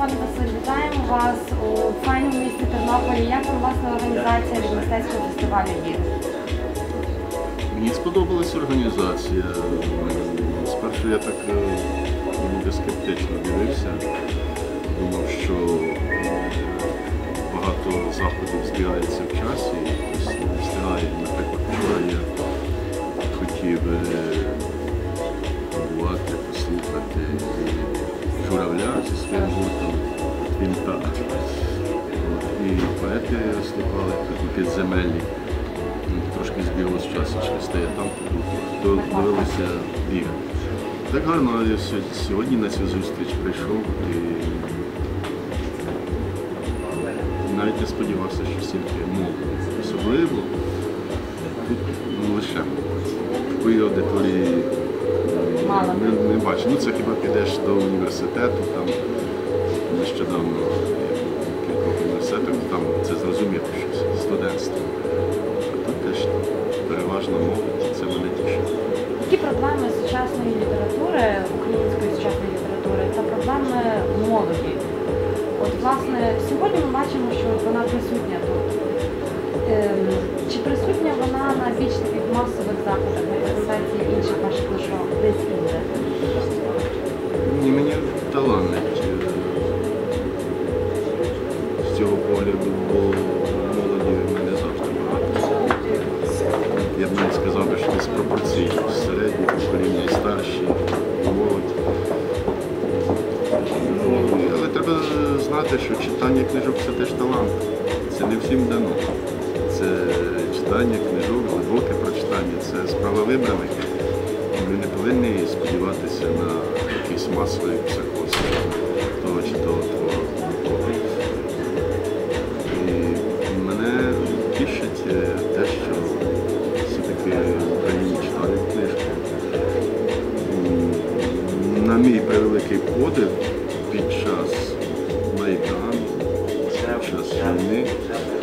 Пане Василь, вітаємо вас у файному місті Тернополі. Як вам власне організація від мистецького фестивалю є? Мені сподобалась організація. Спершу я так е, скептично дивився. Думав, що е, багато заходів збігається в часі, не встигає. Наприклад, вчора я хотів е, побувати, послухати журавля зі своїм гуртом Вінта. І поети слухали такі підземелі. Ну, Трошки збігло з часу через те, там довелося бігати. Так гарно, я сьогодні на цю зустріч прийшов і навіть не сподівався, що стільки молоді. Особливо тут ну, лише такої аудиторії Мало. не, не бачу. Ну це хіба підеш до університету, там нещодавно кількох університетах, там це зрозуміло, що студентство. А тут теж переважна молодь, це мене тішить. Які проблеми сучасної літератури, української сучасної літератури та проблеми молоді? От власне сьогодні ми бачимо, що вона присутня тут. Ем, Чи присутня вона на більш таких масових заходах, цього погляду, молоді мене завжди багато. Я б навіть сказав, що десь пропорційно. Середні покоління і старші, і молодь. Ну, але треба знати, що читання книжок це теж талант. Це не всім дано. Це читання книжок, глибоке прочитання, це справа вибраних. Ми не повинні сподіватися на якийсь масовий психоз того чи того На мій превеликий подив під час Майдану, під час війни,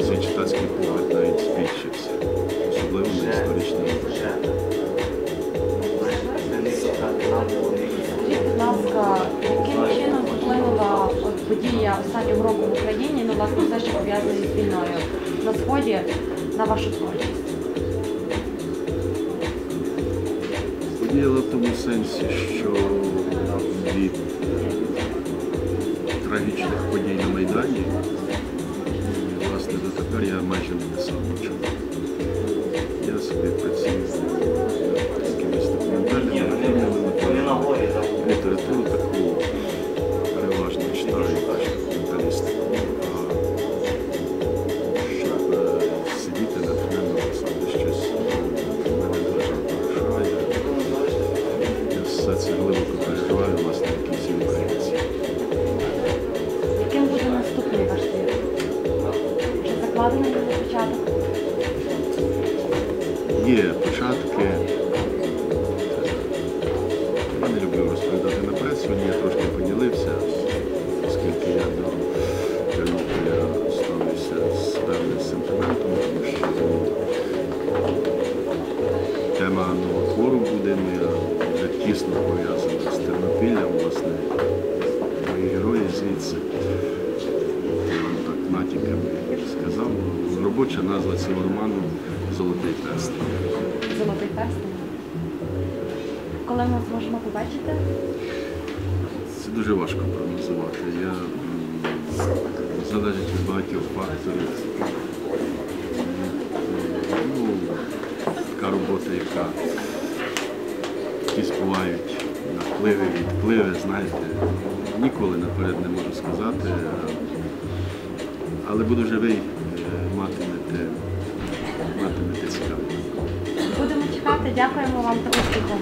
цей читацький погляд навіть збільшився, особливо на історичному році. Будь ласка, яким чином вплинула подія останнього року в Україні, ну власне все, що пов'язане з війною на сході, на вашу творчість? Подіяла в тому сенсі, що від трагічних подій на Майдані, власне, дотепер я майже не писав нічого. Я собі працюю з якимись документальними фільмами, літературу таку переважно читаю теж документалістику. А щоб е, сидіти натхненно писати щось, мене дуже вирушає. Я все це глибоко переживаю, власне, На початок? Є початки. Я не люблю розповідати наперед. Сьогодні я трошки поділився, оскільки я до Тернополя ставлюся з певним сентиментом, тому що тема нового твору буде моя вже тісно пов'язана Робоча назва цього роману Золотий перст. Золотий перстень? Коли ми зможемо побачити? Це дуже важко прогнозувати. Я, залежить від багатьох факторів. Ну, така робота, яка якісь бувають напливи, відпливи, знаєте, ніколи наперед не можу сказати. Але буду живий, матимете, матимете цікаво. Будемо чекати. Дякуємо вам за успіху.